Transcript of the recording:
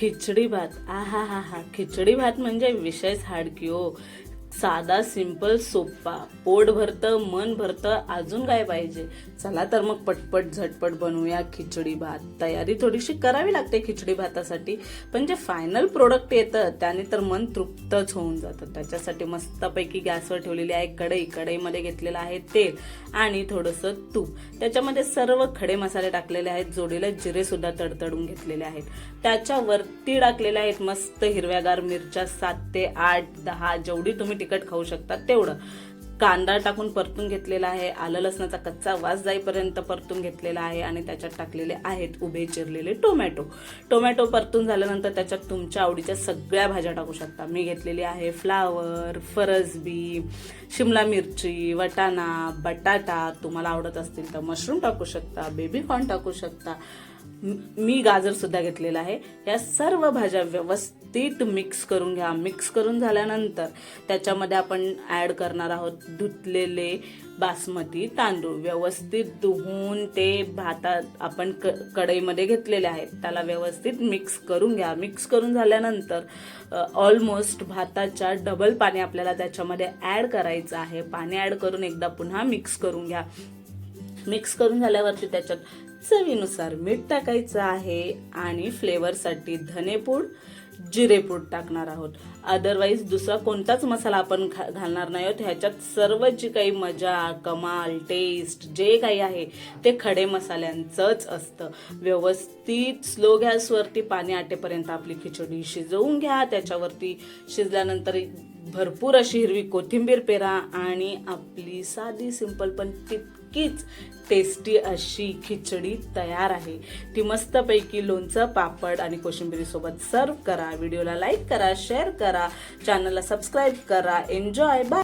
खिचडी भात. आ हा हा हा खिचडी भात म्हणजे विषयच हाडकी हो. साधा सिंपल सोप्पा पोट भरतं मन भरतं अजून काय पाहिजे? चला तर मग पटपट झटपट बनवूया खिचडी भात. तयारी थोडीशी करावी लागते खिचडी भातासाठी. पण जे फायनल प्रोडक्ट येतं त्याने तर मन तृप्तच होऊन जातं. त्याच्यासाठी मस्तपैकी गॅसवर ठेवलेली आहे कढई. कढईमध्ये घेतलेलं आहे तेल आणि थोडंसं तूप. त्याच्यामध्ये सर्व खडे मसाले टाकलेले आहेत. जोडीला जिरेसुद्धा तडतडून घेतलेले आहेत. त्याच्यावरती टाकलेले आहेत मस्त हिरव्यागार मिरच्या सात ते आठ दहा जेवढी तुम्ही तिखट खाऊ शकतात तेवढं. कांदा टाकून परतून घेतलेला आहे. आलं लसणाचा कच्चा वास जाईपर्यंत परतून घेतलेला आहे आणि त्याच्यात टाकलेले आहेत उभे चिरलेले टोमॅटो. टोमॅटो परतून झाल्यानंतर त्याच्यात तुमच्या आवडीच्या सगळ्या भाज्या टाकू शकता. मी घेतलेली आहे फ्लावर फरसबी शिमला मिरची वटाणा बटाटा. तुम्हाला आवडत असतील तर मशरूम टाकू शकता बेबी कॉर्न टाकू शकता. मी गाजर सुद्धा घेतलेला आहे. या सर्व भाज्या व्यवस्थित मिक्स करून घ्या. मिक्स करून झाल्यानंतर त्याच्यामध्ये आपण ॲड करणार आहोत धुतलेले बासमती तांदूळ. व्यवस्थित धुवून ते भातात आपण क कढईमध्ये घेतलेले आहेत. त्याला व्यवस्थित मिक्स करून घ्या. मिक्स करून झाल्यानंतर ऑलमोस्ट भाताच्या डबल पाणी आपल्याला त्याच्यामध्ये ॲड करायचं आहे. पाणी ॲड करून एकदा पुन्हा मिक्स करून घ्या. मिक्स करून झाल्यावरती त्याच्यात चवीनुसार मीठ टाकायचं आहे आणि फ्लेवरसाठी धनेपूड जिरेपूड टाकणार आहोत. अदरवाईज दुसरा कोणताच मसाला आपण घा- घालणार नाही आहोत. ह्याच्यात सर्व जी काही मजा कमाल टेस्ट जे काही आहे ते खडे मसाल्यांचंच असतं. व्यवस्थित स्लो गॅसवरती पाणी आटेपर्यंत आपली खिचडी शिजवून घ्या. त्याच्यावरती शिजल्यानंतर भरपूर अशी हिरवी कोथिंबीर पेरा आणि आपली साधी सिंपल पण नक्कीच टेस्टी अशी खिचडी तयार आहे. ती मस्तपैकी लोणचं पापड आणि कोशिंबिरीसोबत सर्व करा. व्हिडिओला लाईक करा शेअर करा. चॅनलला सबस्क्राईब करा. Enjoy bye